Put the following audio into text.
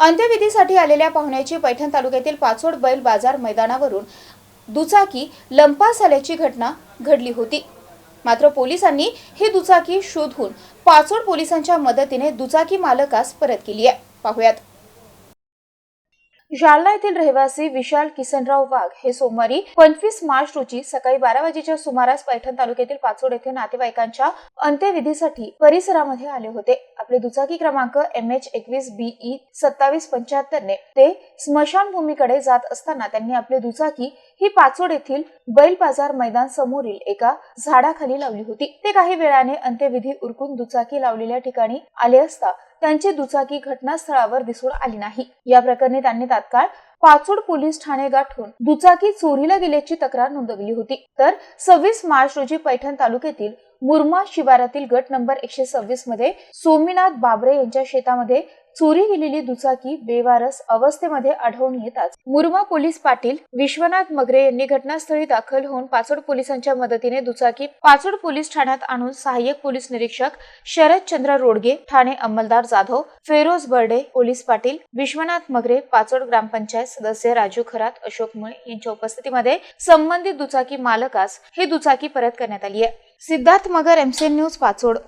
अंत्यविधीसाठी आलेल्या पाहुण्याची पैठण तालुक्यातील पाचोड बैल बाजार मैदानावरून दुचाकी लंपास आल्याची घटना घडली होती. मात्र पोलिसांनी ही दुचाकी शोधून पाचोड पोलिसांच्या मदतीने दुचाकी मालकास परत केली आहे. पाहुयात. जालना येथील रहिवासी विशाल किसनराव वाघ हे सोमवारी पंचवीस मार्च रोजी सकाळी बारा वाजेच्या सुमारास पैठण तालुक्यातील पाचोड येथे नातेवाईकांच्या अंत्यविधीसाठी परिसरामध्ये आले होते. आपले दुचाकी क्रमांक एम एच एकवीस बीई सत्तावीस पंच्याहत्तर ने ते स्मशानभूमीकडे जात असताना त्यांनी आपली दुचाकी ही पाचोड येथील बैल बाजार मैदान समोरील एका झाडाखाली लावली होती. ते काही वेळाने अंत्यविधी उरकून दुचाकी लावलेल्या ठिकाणी आले असता त्यांची दुचाकी घटनास्थळावर दिसून आली नाही. या प्रकरणी त्यांनी तात्काळ पाचोड पोलीस ठाणे गाठून दुचाकी चोरीला गेल्याची तक्रार नोंदवली होती. तर सव्वीस मार्च रोजी पैठण तालुक्यातील मुरमा शिवारातील गट नंबर एकशे सव्वीसमध्ये सोमीनाथ बाबरे यांच्या शेतामध्ये चोरी गेलेली दुचाकी बेवारस अवस्थेमध्ये आढळून येताच मुरमा पोलीस पाटील विश्वनाथ मगरे यांनी घटनास्थळी दाखल होऊन पाचोड पोलिसांच्या मदतीने दुचाकी पाचोड पोलीस ठाण्यात आणून सहाय्यक पोलीस निरीक्षक शरद चंद्र रोडगे ठाणे अंमलदार जाधव फेरोज बर्डे पोलीस पाटील विश्वनाथ मगरे पाचोड ग्रामपंचायत सदस्य राजू खरात अशोक मुळे यांच्या उपस्थितीमध्ये संबंधित दुचाकी मालकास ही दुचाकी परत करण्यात आली आहे. Siddharth Magar MCN news Pachod.